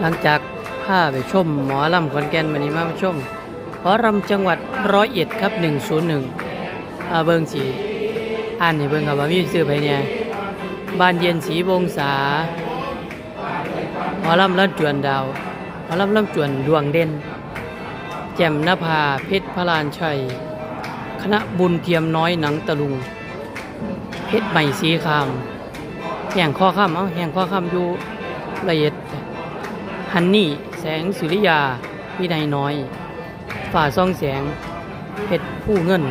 หลังจากพาไปชมหมอลำขอนแก่นวันนี้มาชมหมอลำจังหวัดร้อยเอ็ดครับ 101อาเบิงสีอ่านให้เบิงครับว่ามีซื้อไปเนี่ยบ้านเย็นสีวงศาหมอลำลัดจวนดาวหมอลำลำจวนดวงเด่น แจ่มนภาเพชรพระลานชัย คณะบุญเทียมน้อยหนังตะลุงเพชรใหม่สีคามแห่งข้อข้ามเอาแห่งข้อข้ามอยู่ละเอียด ฮันนี่ แสงสุริยา วินัยน้อย ฝ่าซ่องแสงเพชรผู้เงิน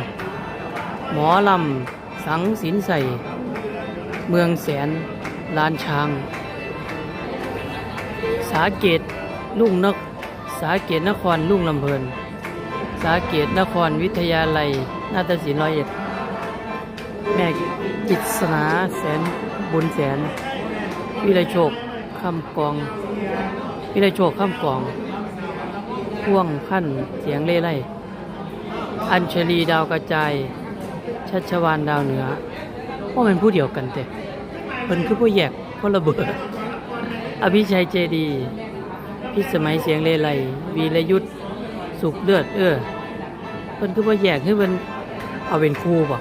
หมอลำ สังสินใสเมืองแสน ลานช้าง สาเกตลุ่งนกสาเกตนครลุ่งลำเพลิน สาเกตนครวิทยาลัย นาฏศิลป์ร้อยเอ็ด แม่กิษณาแสนบุญแสน วิไลโชคคำกอง วิไลโชคคำกองพ่วงขั้นเสียงเล่ไล่อัญชลีดาวกระจายชัชวานดาวเหนือว่ามันผู้เดียวกันแต่เพิ่นคือผู้แยกคนละเบอร์อภิชัยเจดีพิสมัยเสียงเล่ไล่วีรยุทธสุขเลือดเออเพิ่นคือผู้แยกคือเพิ่นเอาเป็นครูป่ะ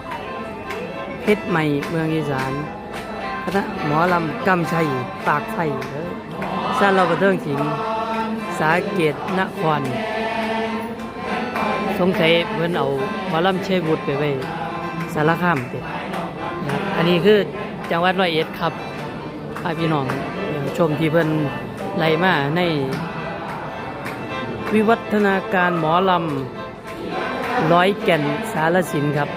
เพชรใหม่เมืองอีสานคณะหมอลำกำชัยปากไฟเด้อ ซาเราบันเทิงศิลป์สาเกตนครสงสัยเพิ่อนเอาหมอลำเชยบุตรไปไว้สารคามเด็นะครับอันนี้คือจังหวัดร้อยเอ็ดครับพาพี่น้องชมที่เพิ่อนไล่มาใน วิวัฒนาการหมอลำร้อยแก่นสารสินครับ